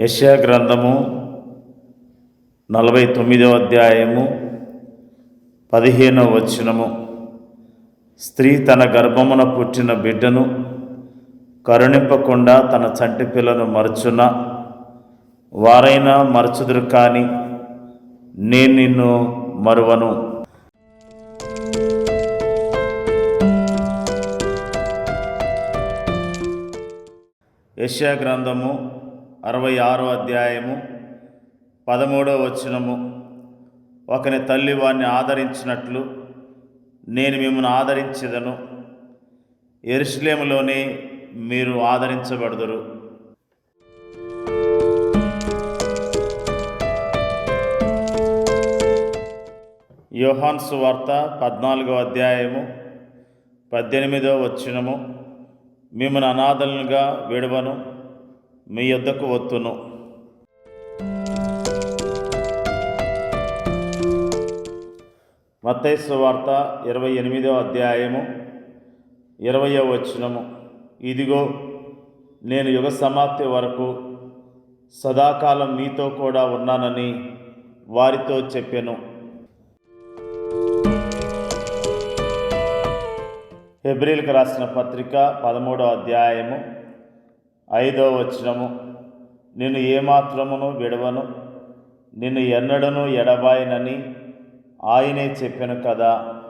యెషయా గ్రంథము నలభై తొమ్మిదవ అధ్యాయము పదిహేనవ వచనము. స్త్రీ తన గర్భమున పుట్టిన బిడ్డను కరుణింపకుండా తన చంటి పిల్లను మరచున? వారైనా మరచుదురు కానీ నేను నిన్ను మరువను. యెషయా గ్రంథము అరవై ఆరో అధ్యాయము పదమూడవ వచనము. ఒకని తల్లి వారిని ఆదరించినట్లు నేను మిమ్మల్ని ఆదరించేదను. ఎరుషులేములోనే మీరు ఆదరించబడదురు. యోహాన్ సువార్త పద్నాలుగో అధ్యాయము పద్దెనిమిదో వచ్చినము మిమ్మల్ని అనాథలుగా విడవను. మీ యొద్దకు వత్తును. మత్తైసు వార్త ఇరవై ఎనిమిదో అధ్యాయము ఇరవయో వచనము. ఇదిగో నేను యుగ సమాప్తి వరకు సదాకాలం మీతో కూడా ఉన్నానని వారితో చెప్పాను. హెబ్రిల్కి రాసిన పత్రిక పదమూడో అధ్యాయము ఐదో వచనము. నిన్ను ఏమాత్రమును విడవను నిన్ను ఎన్నడను ఎడబాయనని ఆయనే చెప్పాను కదా.